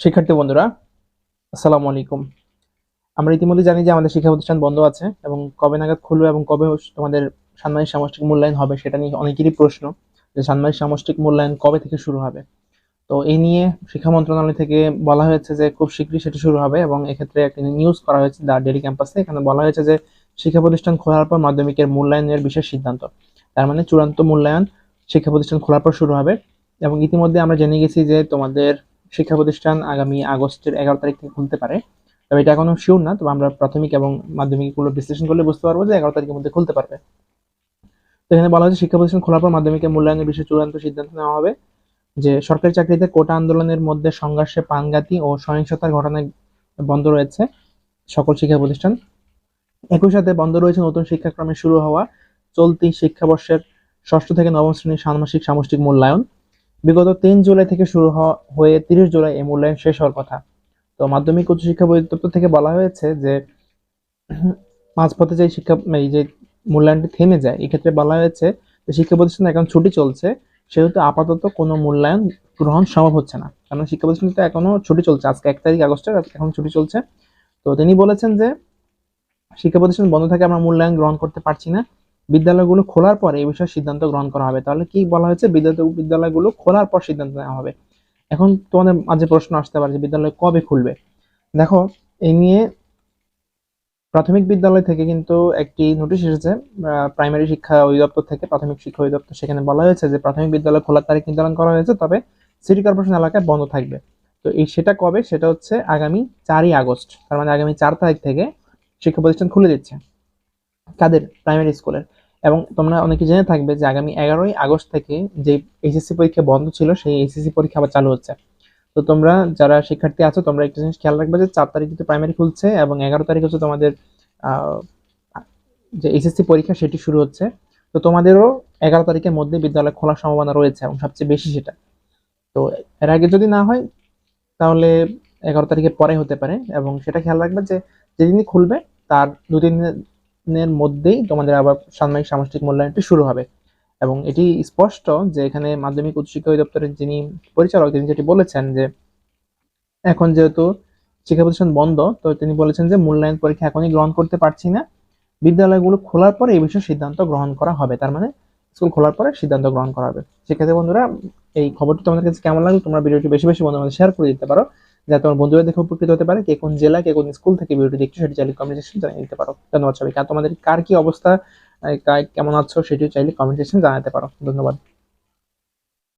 শিক্ষার্থী বন্ধুরা, আসসালামু আলাইকুম। আমরা ইতিমধ্যে জানি যে আমাদের শিক্ষা প্রতিষ্ঠান বন্ধ আছে এবং কবে নাগাদ খুলবে এবং কবে তোমাদের সান্মানিক সামষ্টিক মূল্যায়ন হবে সেটা নিয়ে অনেকেরই প্রশ্ন যে সান্মানিক সামষ্টিক মূল্যায়ন কবে থেকে শুরু হবে? তো এই নিয়ে শিক্ষা মন্ত্রণালয় থেকে বলা হয়েছে যে খুব শীঘ্রই সেটা শুরু হবে এবং এক্ষেত্রে একটি নিউজ করা হয়েছে দা ডেলি ক্যাম্পাসে। এখানে বলা হয়েছে যে শিক্ষা প্রতিষ্ঠান খোলার পর মাধ্যমিকের মূল্যায়নের বিশেষ সিদ্ধান্ত। তার মানে চূড়ান্ত মূল্যায়ন শিক্ষা প্রতিষ্ঠান খোলার পর শুরু হবে এবং ইতিমধ্যে আমরা জেনে গেছি যে তোমাদের শিক্ষা প্রতিষ্ঠান আগামী আগস্টের এগারো তারিখ থেকে খুলতে পারে। তবে এটা এখনও শিওর না, তবে আমরা প্রাথমিক এবং মাধ্যমিকগুলো বিশ্লেষণ করলে বুঝতে পারব যে এগারো তারিখের মধ্যে খুলতে পারবে। তো এখানে বলা হয়েছে শিক্ষা প্রতিষ্ঠান খোলার পর মাধ্যমিকের মূল্যায়নের বিষয়ে চূড়ান্ত সিদ্ধান্ত নেওয়া হবে যে সরকারি চাকরিতে কোটা আন্দোলনের মধ্যে সংঘর্ষে প্রাণঘাতী ও সহিংসতার ঘটনায় বন্ধ রয়েছে সকল শিক্ষা প্রতিষ্ঠান একই সাথে বন্ধ রয়েছে নতুন শিক্ষাক্রমে শুরু হওয়া চলতি শিক্ষাবর্ষের ষষ্ঠ থেকে নবম শ্রেণির ষান্মাসিক সামষ্টিক মূল্যায়ন। বিগত তিন জুলাই থেকে শুরু হয়ে তিরিশ জুলাই এই মূল্যায়ন শেষ হওয়ার কথা। তো মাধ্যমিক উচ্চশিক্ষা পরিদপ্তর থেকে বলা হয়েছে যে, মাঝপথে যে শিক্ষা, এই যে মূল্যায়নটি থেমে যায়, এক্ষেত্রে বলা হয়েছে যে শিক্ষা প্রতিষ্ঠানে এখন ছুটি চলছে, সেহেতু আপাতত কোনো মূল্যায়ন গ্রহণ সম্ভব হচ্ছে না। কারণ শিক্ষা প্রতিষ্ঠানে তো এখনও ছুটি চলছে। আজকে এক তারিখ আগস্টের এখন ছুটি চলছে। তো তিনি বলেছেন যে, শিক্ষা প্রতিষ্ঠান বন্ধ থাকে আমরা মূল্যায়ন গ্রহণ করতে পারছি না। বিদ্যালয়গুলো খোলার পরে এই বিষয়ে সিদ্ধান্ত গ্রহণ করা হবে। তাহলে কি বলা হয়েছে? বিদ্যালয় বিদ্যালয়গুলো খোলার পর সিদ্ধান্ত নেওয়া হবে। এখন তোমাদের মাঝে প্রশ্ন আসতে পারে যে বিদ্যালয় কবে খুলবে? দেখো এই নিয়ে প্রাথমিক বিদ্যালয় থেকে কিন্তু একটি নোটিশ এসেছে প্রাইমারি শিক্ষা অধিদপ্তর থেকে প্রাথমিক শিক্ষা অধিদপ্তর সেখানে বলা হয়েছে যে প্রাথমিক বিদ্যালয় খোলার তারিখ নির্ধারণ করা হয়েছে, তবে সিটি কর্পোরেশন এলাকায় বন্ধ থাকবে। তো এই সেটা কবে? সেটা হচ্ছে আগামী চারই আগস্ট। তার মানে আগামী চার তারিখ থেকে শিক্ষা প্রতিষ্ঠান খুলে দিচ্ছে। কাদের? প্রাইমারি স্কুলের এবং তোমরা অনেকে জেনে থাকবে যে আগামী এগারোই আগস্ট থেকে যে এইচএসসি পরীক্ষা বন্ধ ছিল, সেই এইচএসসি পরীক্ষা আবার চালু হচ্ছে। তো তোমরা যারা শিক্ষার্থী আছো, তোমরা একটা জিনিস খেয়াল রাখবে যে চার তারিখ কিন্তু প্রাইমারি খুলছে এবং এগারো তারিখ হচ্ছে তোমাদের যে এইচএসসি পরীক্ষা সেটি শুরু হচ্ছে। তো তোমাদেরও এগারো তারিখের মধ্যে বিদ্যালয় খোলার সম্ভাবনা রয়েছে এবং সবচেয়ে বেশি সেটা। তো এর আগে যদি না হয়, তাহলে এগারো তারিখের পরে হতে পারে এবং সেটা খেয়াল রাখবে যে যেদিনই খুলবে, তার দু তিন দিনের মধ্যেই তোমাদের আবার সাময়িক সামষ্টিক মূল্যায়নটি শুরু হবে। এবং এটি স্পষ্ট যে এখানে মাধ্যমিক উচ্চশিক্ষা অধিদপ্তরের যিনি পরিচালক, তিনি যেটি বলেছেন যে এখন যেহেতু শিক্ষা প্রতিষ্ঠান বন্ধ, তো তিনি বলেছেন যে মূল্যায়ন পরীক্ষা এখনই গ্রহণ করতে পারছি না। বিদ্যালয়গুলো খোলার পরে এই বিষয়ে সিদ্ধান্ত গ্রহণ করা হবে। তার মানে স্কুল খোলার পরে সিদ্ধান্ত গ্রহণ করা হবে। শিক্ষার্থী বন্ধুরা, এই খবরটি তোমাদের কাছে কেমন লাগল? তোমরা ভিডিওটি বেশি বেশি বন্ধুদের শেয়ার করে দিতে পারো। যাতে তোমার বন্ধুরা দেখে উপকৃত হতে পারে, কে কোন জেলা কে কোন স্কুল থেকে ভিডিওটি দেখছ সেটি চাইলে কমেন্ট জানিয়ে দিতে পারো। ধন্যবাদ সবাইকে। আর তোমাদের কার কি অবস্থা কেমন আছো সেটিও চাইলে কমেন্ট জানাতে পারো। ধন্যবাদ।